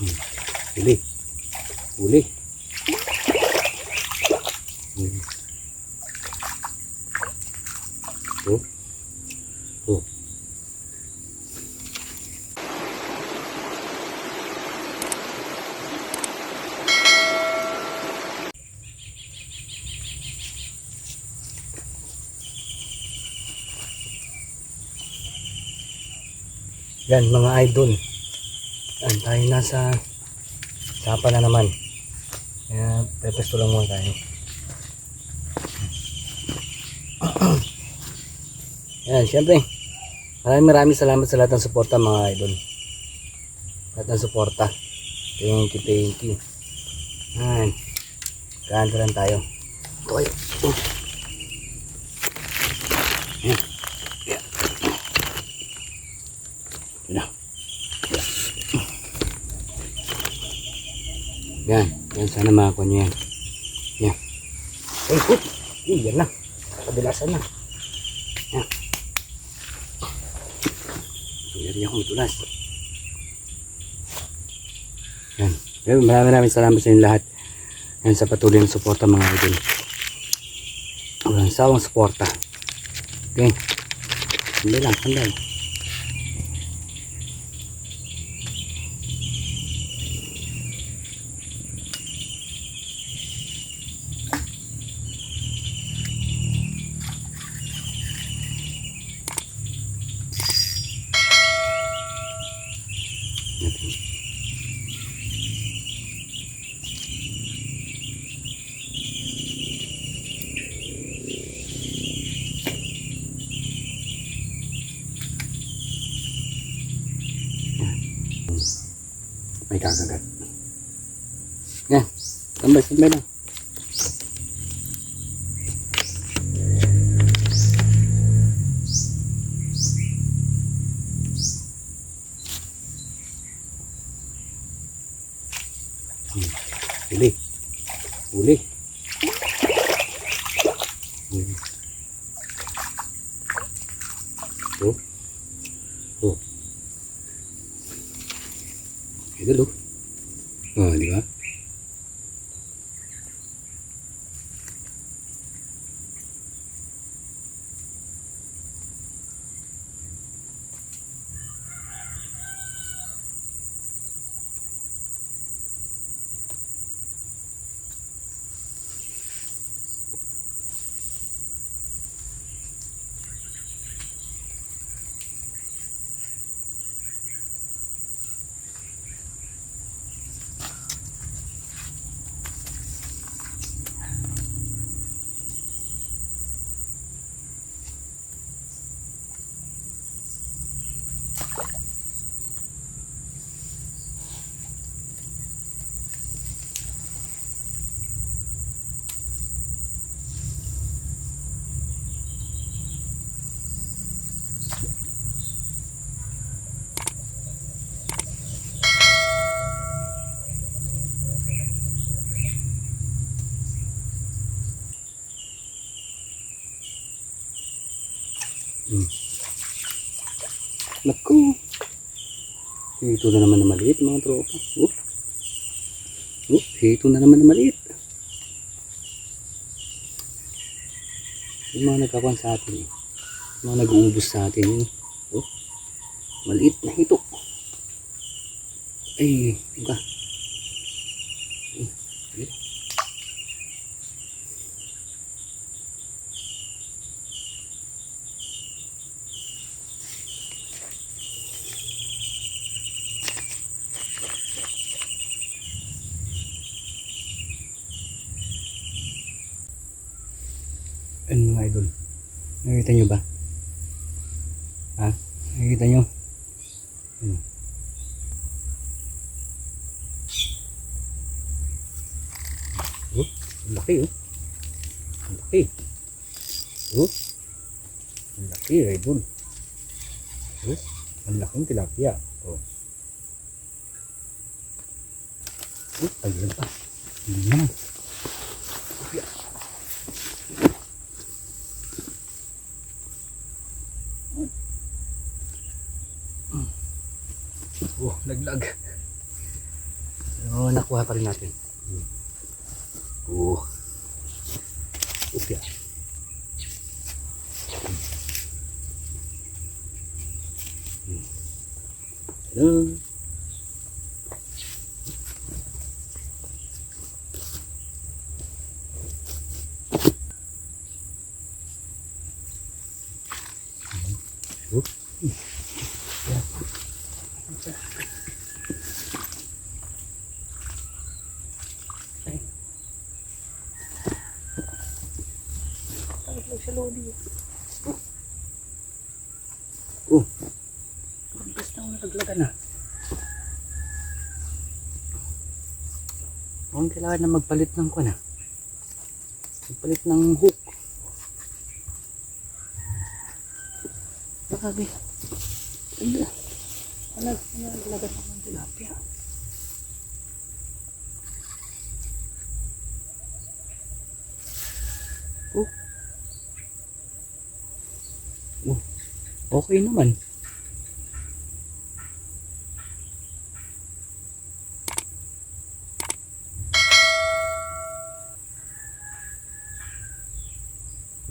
Hmm. Huli. Hmm. Oh. Oh. Yan mga idol. Tayo nasa sapa na naman. Kaya pepesto lang muna tayo. Yan, syempre. Maraming maraming salamat sa lahat ng suporta mga idol. Lahat ng suporta. Thank you, thank you. Yan. Kanta lang tayo. Ito kayo. Oh. Yan. Yan. Yan. Yan. Sana makakuha nyo yan. Yan. Ay, hop. Uy, yan na. Kabilasan na. Yan. Yari akong tulas. Yan. Pero maraming maraming salamat sa inyo lahat. Yan sa patuloy ng suporta mga idol. Walang sawang suporta. Okay. Sandali lang, sandali. Natin. May kakagat. Yan. Tambay, tambay lang. Hmm. Huli. Hmm. Oh. Oh. Idol oh. Naku. Ito na naman na maliit mga tropa. Oop. Oop, ito na naman na maliit. Yung mga nagkakuan sa atin eh. Yung mga nag-uubos sa atin yun. Oh, maliit na ito. Ay, diba? Ay, ay. Ano mga idol? Nakikita nyo ba? Ha? Nakikita nyo? Ano? Oh, laki oh. Laki. Oh. Laki idol. Oh, ang laking tilapia. Oh. Oh, ayun pa. Hindi naman. Oh, laglag. Pero nakuha pa rin natin. Oh. Okay. Hmm. Hello. Oh. Mabilis na ako nalaglagan na. Mukhang kailangan na magpalit ng kuna. Magpalit ng hook. Grabe. Ano? Alag, nalaglagan ako ng tilapia. Oh. Oh. Okay naman.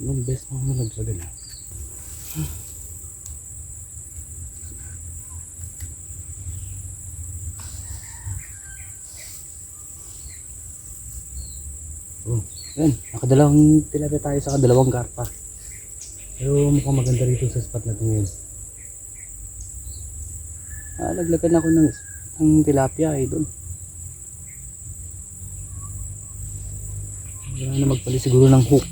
Ilang beses na ako nalagsagan na. Oh, yan. Nakadalawang tilapia tayo sa kadalawang karpa. Pero mukhang maganda rito sa spot na ito ngayon. Ah, laglagan ako ng, ng tilapia eh doon. Kailangan na magpali siguro ng hook.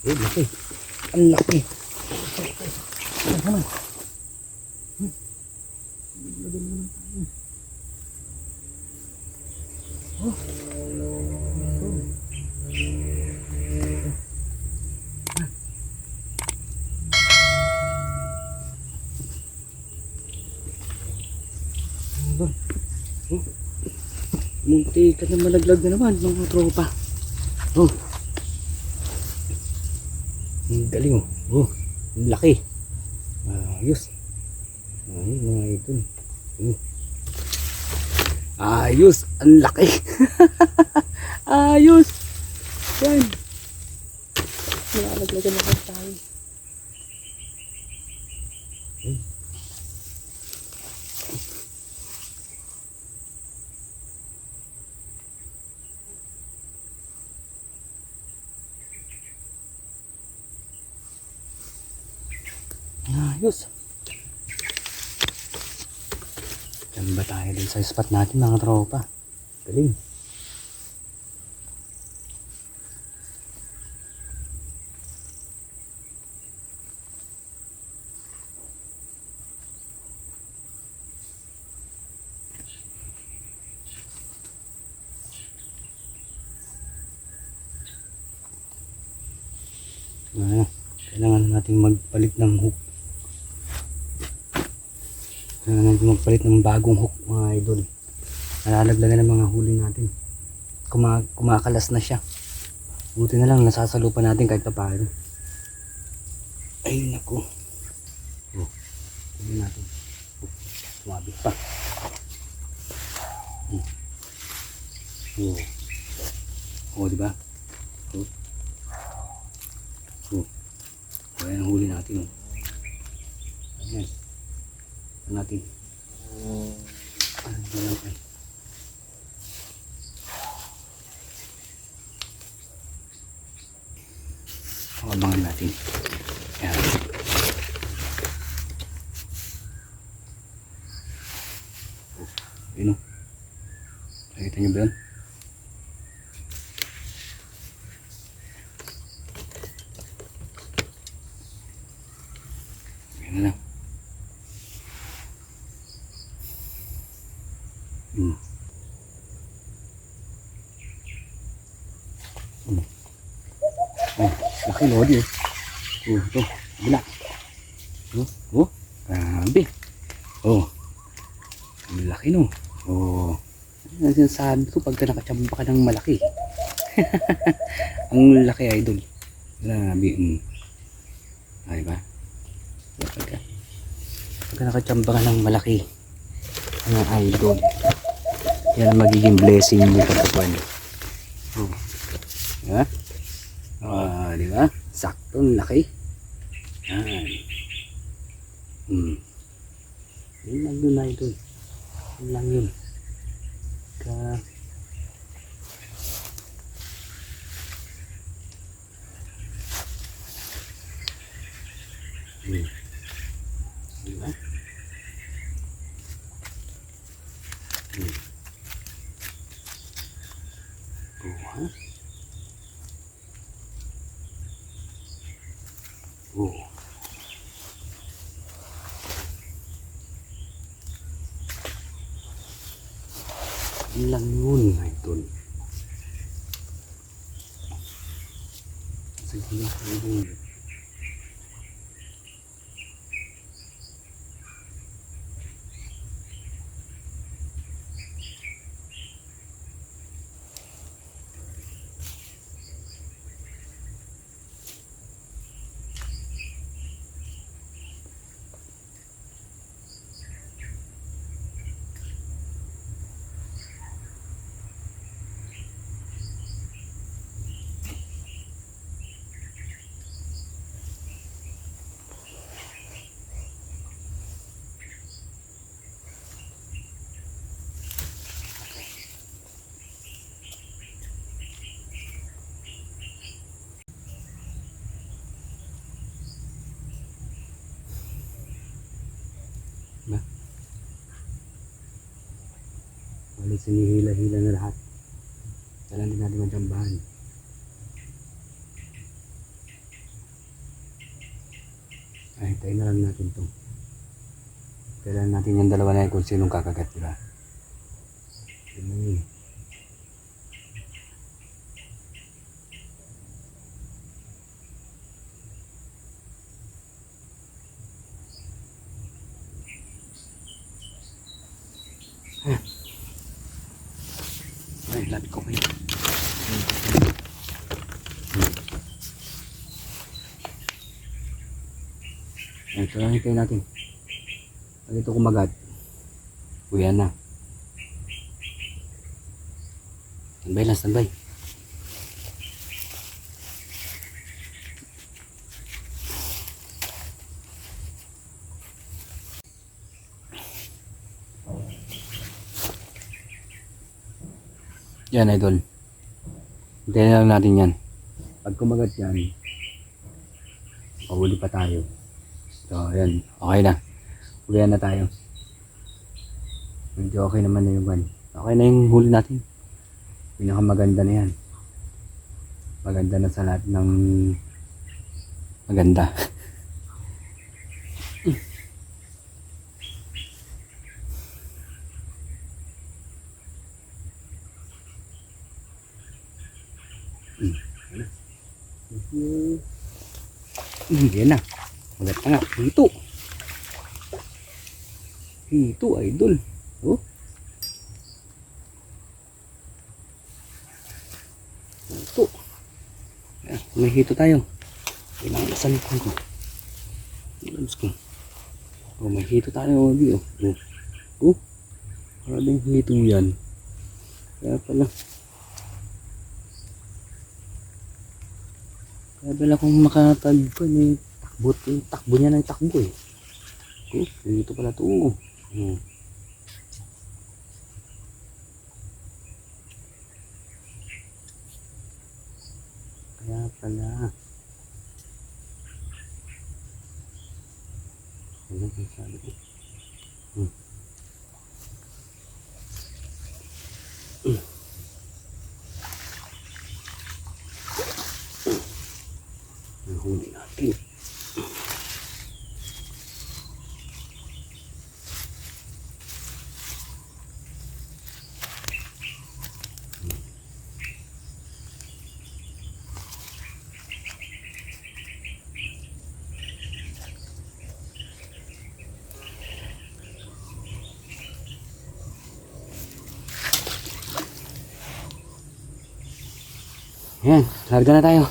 Eh, laki. Ang laki. Ano naman? Lagyan mo naman tayo. Oh. Munti ka na malaglag na naman mga tropa. Oh. Ang galing oh. Oh, ang laki. Ayos. Ay, mga idol. Oh. Ayos, ang laki. Ayos. Yan. Nilalaglagan na tayo. Hmm. Ayos. Diyan ba tayo din sa spot natin mga tropa? Galing. Ah, kailangan nating magpalit ng hook. Natin magpalit ng bagong hook mga idol. Nalalaglagan ng mga huli natin. Kuma kumakalas na siya. Buti na lang nasasalupan natin kahit pa paano. Ay naku. Oh, huli natin. Oh, sumabit pa. Hmm. Oh. Oh, di ba? Oh. Oh. Ayan ang huli natin. Oh. Ayan. Ano natin? Ano na lang ay. Abangan natin. Hmm. Hmm. Oh, laki lodi eh. Oh, ito, bulak. Oh, oh, grabe. Oh, laki no. Oh, ano ang sinasabi ko pagka nakachamba ka ng malaki. ang laki idol. Grabe. Mm. Ay ba? Pagka, pagka nakachamba ka ng malaki. Ang idol. Yan magiging blessing mo pagkakuan. Oh. Diba? Ah, di ba? Sakto, laki. Yan. Hmm. Yun lang yun, idol. Yun lang yun. Ka... Hmm. Di ba? Hmm. Oh, ha? Oh. Yun lang yun, idol. Sige na, idol. Bali sinihila-hila na lahat. Kailan din natin magtambahan. Ay, tayo na lang natin to. Kailan natin yung dalawa na yan kung sinong kakagat, di ba? Yun lang yun. Ay, lapit ko kayo. Ay, ito lang hintayin natin. Pag ito kumagat, uyan na. Standby lang, standby. Yan, idol. Hintayin lang natin yan. Pag kumagat yan, pahuli pa tayo. So, yan. Okay na. Uwihan na tayo. Medyo okay naman na yung van. Okay na yung huli natin. Pinakamaganda na yan. Maganda na sa lahat ng maganda. yan na. Magat na nga. Hito. Hito, idol. Oh. Hito. Ah, may hito tayo. Kailangan sa likod ko. Labs ko. Oh, may hito tayo. Oh. Oh. Oh. Maraming hito yan. Kaya pala. Kaya pala kung makatagpo eh, yung takbo niya ng takbo eh. Oh, dito pala to. Oh. Hmm. Kaya pala. Ano sabi ko? Hmm. Nahuli natin. Ayan, larga na tayo.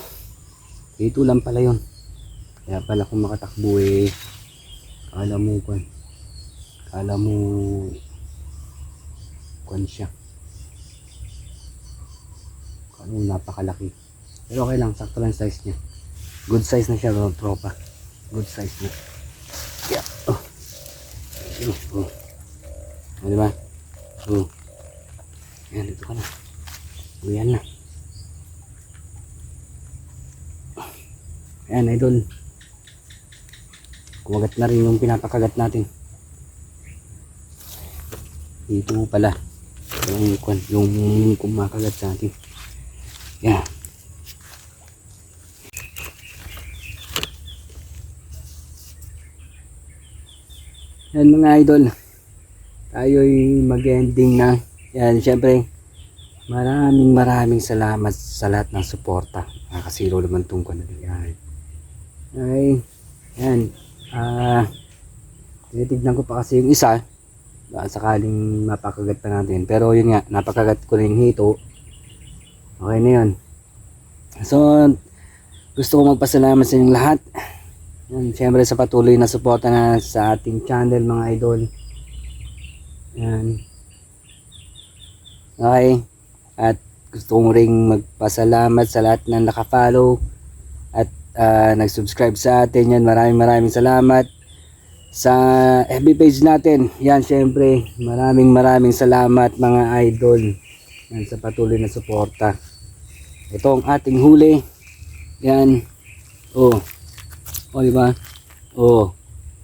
Ito lang pala yun. Kaya pala kung makatakbo eh. Kala mo kwan. Kala mo kwan siya. Kala mo napakalaki. Pero okay lang, sakto lang size niya. Good size na siya, mga tropa. Good size na. Yeah. Oh. Oh, oh. Di ba? Oh. Yan, dito ka na. Oh, yan na. Ayan, idol. Kumagat na rin yung pinapakagat natin. Dito pala. Yung, yung kumakagat sa atin. Yan. Yan mga idol. Tayo'y mag-ending na. Yan, syempre. Maraming maraming salamat sa lahat ng suporta. Nakakasiro naman tong ko na. Ay, yan. Ah, tinitignan ko pa kasi yung isa. Baka sakaling mapakagat pa natin. Pero yun nga, napakagat ko na yung hito. Okay na yun. So, gusto ko magpasalamat sa inyong lahat. Yan, syempre sa patuloy na suporta na sa ating channel mga idol. Yan. Okay. At gusto ko ring magpasalamat sa lahat na nakafollow ah, nag-subscribe sa atin. Yan, maraming maraming salamat. Sa FB page natin, yan syempre, maraming maraming salamat mga idol. Yan, sa patuloy na suporta. Ito ang ating huli. Yan. Oh. O, di ba? Oh.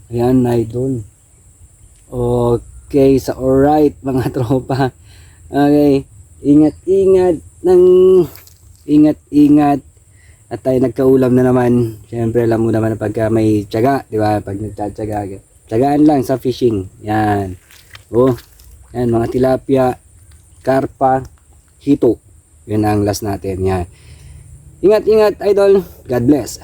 Ayan, idol. Okay, sa alright mga tropa. Okay. Ingat-ingat ng ingat-ingat at tayo nagkaulam na naman. Siyempre, alam mo naman na pagka may tiyaga, di ba? Pag nagtsatsaga, tiyagaan lang sa fishing. Yan. Oh, yan, mga tilapia, karpa, hito. Yun ang last natin. Yan. Ingat-ingat, idol. God bless.